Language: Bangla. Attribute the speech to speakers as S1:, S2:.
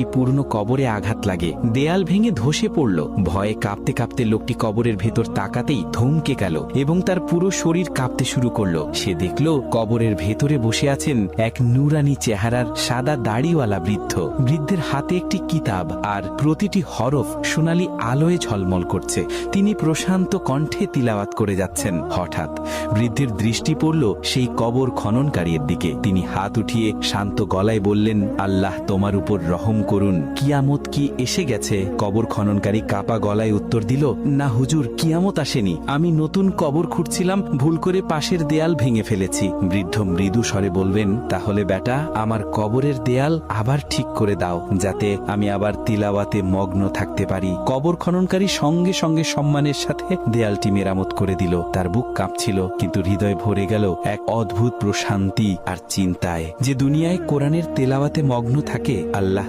S1: একটি পূর্ণ কবরে আঘাত লাগে। দেয়াল ভেঙে ধসে পড়ল। ভয়ে কাঁপতে কাঁপতে লোকটি কবরের ভেতর তাকাতেই ধমকে গেল এবং তার পুরো শরীর কাঁপতে শুরু করল। সে দেখল কবরের ভেতরে বসে আছেন এক নুরানি চেহারার সাদা দাড়িওয়ালা বৃদ্ধ। বৃদ্ধের হাতে একটি কিতাব আর প্রতিটি হরফ সোনালি আলোয় ঝলমল করছে। তিনি প্রশান্ত কণ্ঠে তিলাওয়াত করে যাচ্ছেন। হঠাৎ বৃদ্ধের দৃষ্টি পড়ল সেই কবর খননকারীর দিকে। তিনি হাত উঠিয়ে শান্ত গলায় বললেন, আল্লাহ তোমার উপর রহম করুন। কিয়ামত কি এসে গেছে? কবর খননকারী কাপা গলায় উত্তর দিল, না হুজুর, কিয়ামত আসেনি। আমি নতুন কবর খুঁড়ছিলাম, ভুল করে পাশের দেয়াল ভেঙে ফেলেছি। বৃদ্ধ মৃদু স্বরে বলবেন তাহলে বেটা, আমার কবরের দেয়াল আবার ঠিক করে দাও, যাতে আমি আবার তিলাওয়াতে মগ্ন থাকতে পারি। কবর খননকারী সঙ্গে সঙ্গে সম্মানের সাথে দেয়ালটি মেরামত করে দিল। তার বুক কাঁপছিল, কিন্তু হৃদয় ভরে গেল এক অদ্ভুত প্রশান্তি আর চিন্তায়। যে দুনিয়ায় কোরআনের তেলাওয়াতে মগ্ন থাকে, আল্লাহ